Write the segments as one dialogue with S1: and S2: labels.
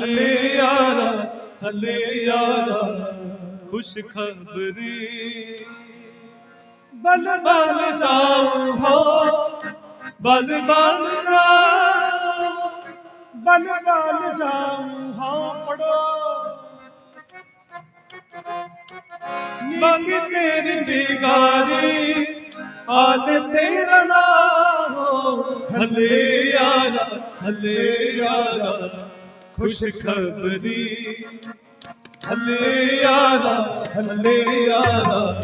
S1: ਹੱਲੇ ਯਾਰਾ ਹੱਲੇ ਯਾਰਾ ਖੁਸ਼ ਖਬਰੀ। ਬਲ ਬਲ ਜਾਉ ਹੋ ਬਲ ਬਲ ਜਾਉ
S2: ਬਲ ਬਲ ਜਾਉ ਹੋ ਪੜੋ।
S1: ਮੰਗ ਤੇਰੀ ਬਿਗਾਰੀ, ਆਲ ਤੇਰਾ ਨਾ ਹੋ। ਹੱਲੇ ਯਾਰਾ ਹੱਲੇ ਯਾਰਾ ਖੁਸ਼ ਖਬਰੀ ਹੱਲੇ ਯਾਰਾ ਹੱਲੇ ਯਾਰਾ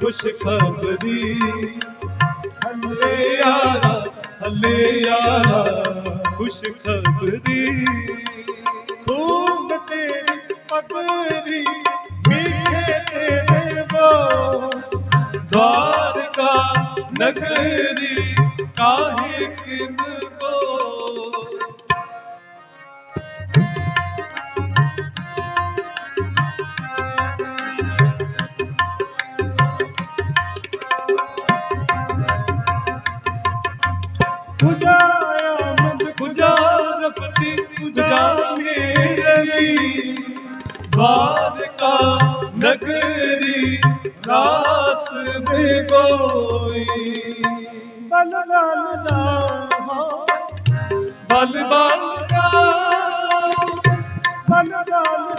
S1: ਖੁਸ਼ ਖਬਰੀ ਹੱਲੇ ਯਾਰਾ ਹੱਲੇ ਯਾਰਾ ਖੁਸ਼ ਖਬਰੀ
S2: ਖੂਬ ਤੇਰੀ ਪਗਰੀ ਮਿੱਠੇ ਤੇਰੇ ਬੋ
S1: द्वारका नगरी काहे किन
S2: ਖੁਜਾ ਆਮਦ
S1: ਖੁਜਾ ਰਫਤੀ ਕਾ ਨਗਰੀ ਰਾਸ
S2: ਬਲ ਬਲ
S1: ਜਾ
S2: ਬਲ ਬਲ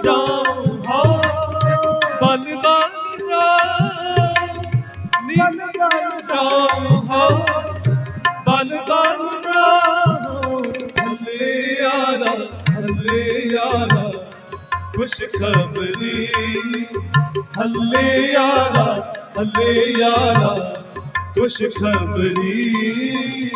S1: ਜਾਓ।
S2: ਬਲ ਬਲ
S1: ਬਲ ਜਾਓ ਹੱਲੇ ਯਾਰਾ ਹੱਲੇ ਯਾਰਾ ਖੁਸ਼ ਖਬਰੀ। ਹੱਲੇ ਯਾਰਾ ਹੱਲੇ ਯਾਰਾ ਖੁਸ਼ ਖਬਰੀ।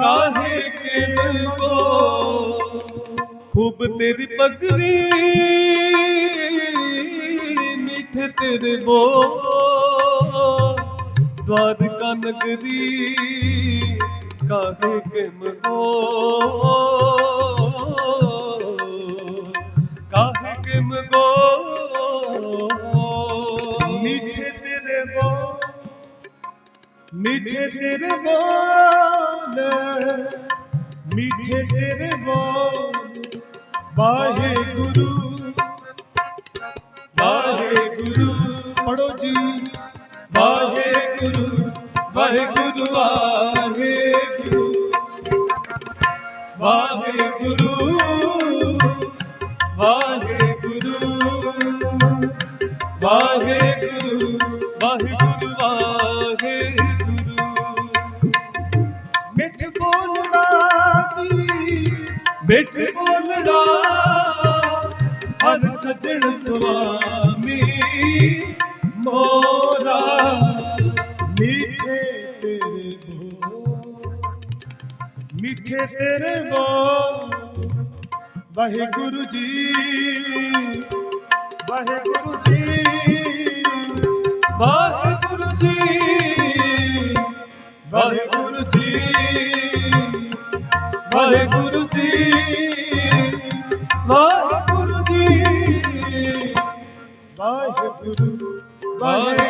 S1: ਕਾਹੇ ਕੇ ਦਿਲ ਕੋ? ਖੂਬ ਤੇਰੀ ਪਗੜੀ ਮਿੱਠੇ ਤੇਰੇ ਬੋ ਦਵਾਦਕਾ ਨਗਰੀ ਕਾਹੇ ਕੇ? ਮੋ
S2: ਮਿੱਠੇ ਤੇਰੇ ਬੋਲ ਮਿੱਠੇ ਤੇਰੇ ਬੋਲ ਵਾਹਿਗੁਰੂ। ਮਿੱਠੇ ਤੇਰੇ ਬੋ ਮਿੱਠੇ ਤੇਰੇ ਬੋ ਵਾਹਿਗੁਰੂ ਜੀ ਵਾਹਿਗੁਰੂ ਜੀ
S1: ਵਾਹਿਗੁਰੂ ਜੀ ਵਾਹਿਗੁਰੂ ਜੀ ਵਾਹਿਗੁਰੂ ਜੀ ਵਾਹਿਗੁਰੂ ਜੀ
S2: ਵਾਹਿਗੁਰੂ
S1: ਵਾਹਿਗੁਰੂ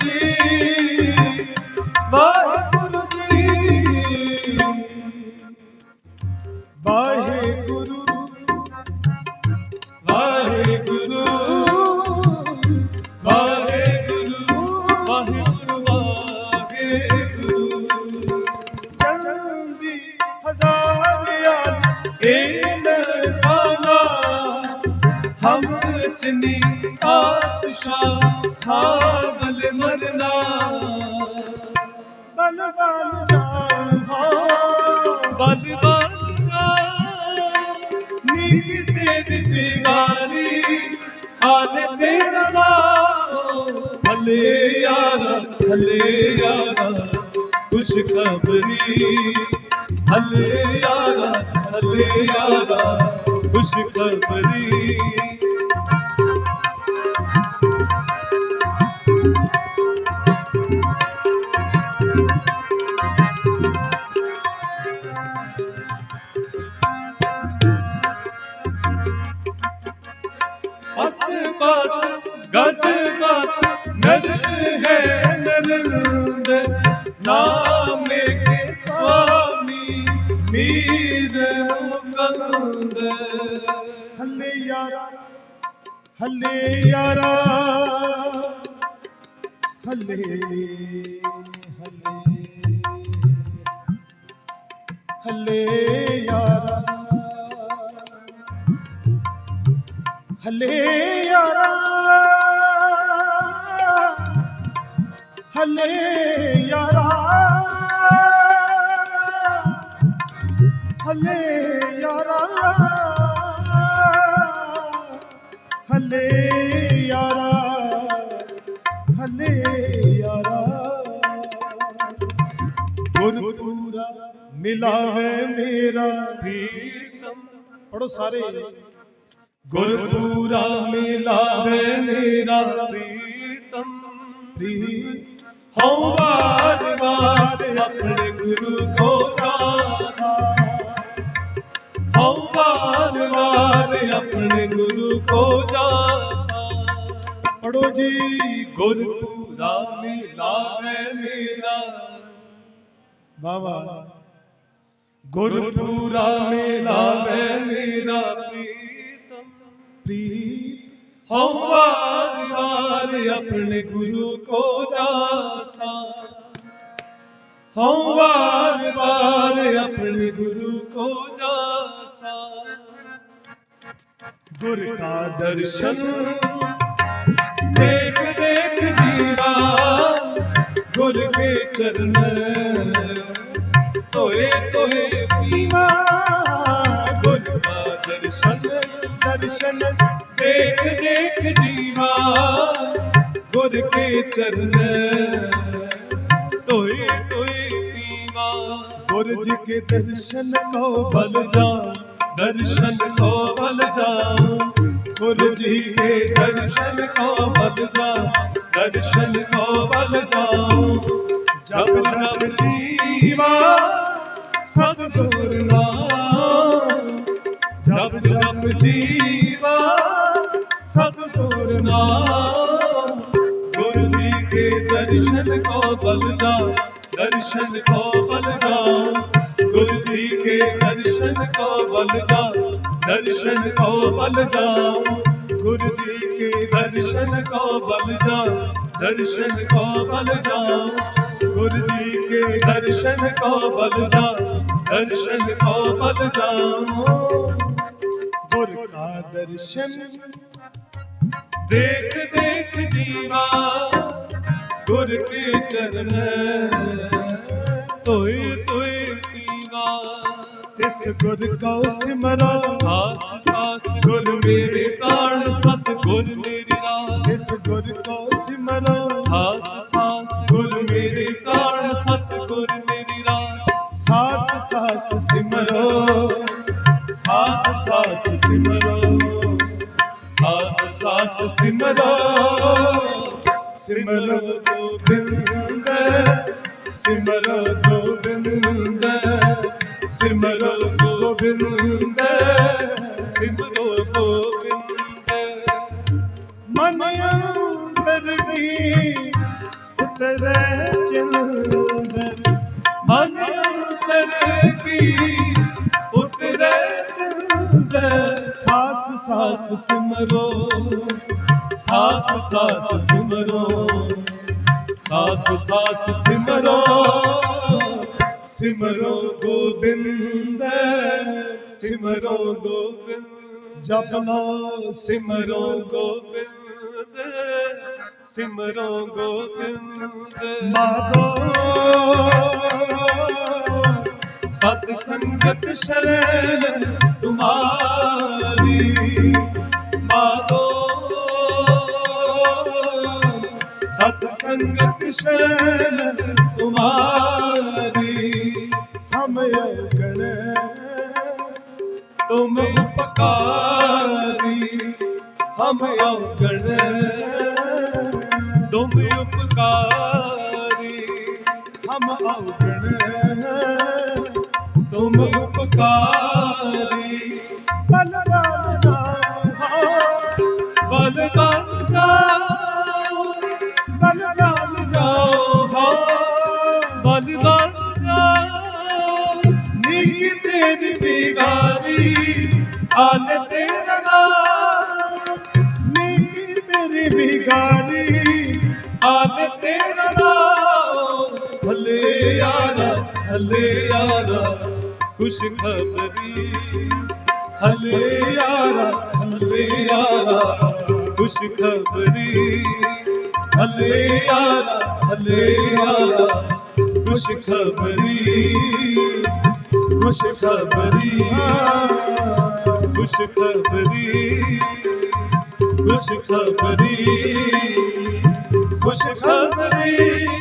S1: ਬਲ ਮਰਨਾ
S2: ਬਲ ਬਲ ਜਾਓ
S1: ਬਲ ਬਲ ਜਾ ਨੀਕ ਤੇਰੀ ਬਿਗਾਰੀ ਹਾਲ ਤੇਰਾ ਨਾਮ ਭਲੇ ਯਾਰਾ ਭਲੇ ਯਾਰਾ ਖੁਸ਼ ਖਬਰੀ ਭਲੇ ਯਾਰਾ ਭਲੇ ਯਾਰਾ ਖੁਸ਼ ਖਬਰੀ ਅਸਬਤ ਗਜਬਤ ਨਰ ਹੈ ਨਰਿੰਦ ਨਾਮੇ ਕੇ ਸੁਆਮੀ, ਮੀਰ ਮੁਕੰਦ
S2: ਹੱਲੇ ਯਾਰਾ ਹੱਲੇ ਯਾਰਾ, ਹੱਲੇ ਹੱਲੇ। ਹੱਲੇ ਯਾਰਾ। ਹੱਲੇ ਯਾਰਾ। ਹੱਲੇ ਯਾਰਾ। ਹੱਲੇ ਯਾਰਾ। ਹੱਲੇ ਯਾਰਾ। ਹੱਲੇ ਯਾਰਾ। ਗੁਰਪੂਰਾ ਮਿਲਾਵੇ ਮੇਰਾ
S1: ਪ੍ਰੀਤਮ
S2: ਪੜੋ ਸਾਰੇ।
S1: ਗੁਰਪੂਰਾ ਮਿਲਾਵੇ ਮੇਰਾ ਪ੍ਰੀਤਮ।
S2: ਪ੍ਰੀਤ
S1: ਹਉ ਵਾਰ ਵਾਰ ਆਪਣੇ ਗੁਰੂ ਕੋ ਦਾਸਾ। ਹਉ ਵਾਰ ਵਾਰ ਆਪਣੇ ਗੁਰੂ ਕੋ ਜਾਸਾ
S2: ਪੜੋ ਜੀ,
S1: ਗੁਰਪੂਰਾ ਮਿਲਾਵੇ ਮੇਰਾ।
S2: ਬਾਬਾ,
S1: ਗੁਰਪੂਰਾ ਮਿਲਾਵੇ ਮੇਰਾ ਪ੍ਰੀਤਮ।
S2: ਪ੍ਰੀਤ,
S1: ਹਉ ਵਾਰ ਆਪਣੇ ਗੁਰੂ ਕੋ ਜਾਸਾ। ਹਉ ਵਾਰ ਵਾਰ ਆਪਣੇ ਗੁਰੂ ਕੋ ਜਾਸਾ।
S2: ਗੁਰ ਕਾ ਦਰਸ਼ਨ,
S1: ਦੇਖ ਦੇਖ ਜੀਵਾ, ਗੁਰ ਕੇ ਚਰਨ। ਤੋਏ ਤੋਏ ਪੀਵਾ, ਗੁਰ ਕਾ ਦਰਸ਼ਨ।
S2: ਦਰਸ਼ਨ
S1: ਦੇਖ ਦੇਖ ਜੀਵਾ, ਗੁਰ ਕੇ ਚਰਨ ਤੋਏ ਤੋਏ ਪੀਵਾ।
S2: ਗੁਰ ਜੀ ਕੇ ਦਰਸ਼ਨ ਕੋ
S1: ਬਲ ਜਾ, ਦਰਸ਼ਨ ਕੋ ਬਲ ਜਾ। ਗੁਰੂ ਜੀ ਕੇ ਦਰਸ਼ਨ ਕੋ ਬਲ ਜਾ, ਦਰਸ਼ਨ ਕੋ ਬਲ ਜਾ। ਜਪ ਜਪ ਜੀਵਾ, ਸਤਿਗੁਰ ਨਾਮ ਜਪ ਜਪ ਜੀਵਾ, ਸਤਿਗੁਰ ਨਾਮ। ਗੁਰੂ ਜੀ ਕੇ ਦਰਸ਼ਨ ਕੋ ਬਲ ਜਾ ਦਰਸ਼ਨ ਕੋ ਬਲ ਜਾ ਗੁਰੂ ਜੀ ਕੇ ਦਰਸ਼ਨ ਕੋ ਬਲ ਜਾ ਦਰਸ਼ਨ ਕੋ ਬਲ ਜਾ ਗੁਰੂ ਜੀ ਕੇ ਦਰਸ਼ਨ ਕੋ ਬਲ ਜਾ ਦਰਸ਼ਨ ਕੋ ਬਲ ਜਾਓ ਗੁਰੂ ਜੀ ਕੇ ਦਰਸ਼ਨ ਕੋ ਬਲ ਜਾ ਦਰਸ਼ਨ ਕੋ ਬਲ ਜਾ
S2: ਗੁਰ ਕਾ ਦਰਸ਼ਨ।
S1: ਦੇਖ ਦੇਖ ਜੀਵਾ ਗੁਰ ਕੇ ਚਰਨ। ਤੋਏ ਤੋਏ ਪੀਵਾ।
S2: ਤਿਸ ਗੁਰ ਕਉ ਸਿਮਰੋ।
S1: ਸਾਸ ਸਾਸ ਗੁਰ ਮੇਰੇ ਪ੍ਰਾਣ ਸਤ ਗੁਰ ਮੇਰੀ ਰਾਸ।
S2: ਤਿਸ ਗੁਰ ਕਉ ਸਿਮਰੋ।
S1: ਸਾਸ ਸਾਸ ਗੁਰ ਮੇਰੇ ਪ੍ਰਾਣ ਗੋਬਿੰਦ
S2: ਮਨ ਅੰਦਰ ਕੀ ਉਤਰੈ ਚਿੰਦ।
S1: ਮਨ ਅੰਤਰ ਕੀ ਉਤਰੇ ਚੰਦ। ਸਾਸ ਸਾਸ ਸਿਮਰੋ। ਸਾਸ ਸਾਸ ਸਿਮਰੋ। ਸਾਸ ਸਾਸ ਸਿਮਰੋ। ਸਿਮਰੋ ਗੋਬਿੰਦ ਸਿਮਰੋ ਗੋਬਿੰਦ
S2: ਜਪ ਲੋ
S1: ਸਿਮਰੋ ਗੋਬਿੰਦ ਸਿਮਰੋ ਗੋਬਿੰਦ।
S2: ਮਾਦੋ ਸਤ ਸੰਗਤ ਸ਼ਰਨ ਤੁਮਾਰੀ। ਮਾਦੋ ਸਤ ਸੰਗਤ ਸ਼ਰਨ ਤੁਮਾਰੀ। ਹਮ ਅਗਣ ਤੁਮ ਉਪਕਾਰੀ ਹਮ ਅਗਣ
S1: ਤੁਮ ਉਪਕਾਰੀ
S2: ਹਮ ਔਗਣ ਤੁਮ ਉਪਕਾਰੀ ਬਲ ਬਲ ਜਾਓ
S1: ਬਲ
S2: ਆਲ ਤੇਰਾ ਨਾਮ। ਨੀਕੀ ਤੇਰੀ ਬਿਗਾਰੀ ਆਲ ਤੇਰਾ ਨਾਮ।
S1: ਭਲੇ ਯਾਰਾ ਭਲੇ ਯਾਰਾ, ਖੁਸ਼ ਖਬਰੀ।
S2: ਹਲੇ ਯਾਰਾ ਹਲੇ ਯਾਰਾ,
S1: ਖੁਸ਼ ਖਬਰੀ।
S2: ਹਲੇ ਯਾਰਾ ਹਲੇ ਯਾਰਾ,
S1: ਖੁਸ਼ ਖਬਰੀ।
S2: ਖੁਸ਼ ਖਬਰੀ।
S1: ਖੁਸ਼ ਖਬਰੀ ਖੁਸ਼ ਖਬਰੀ
S2: ਖੁਸ਼ ਖਬਰੀ।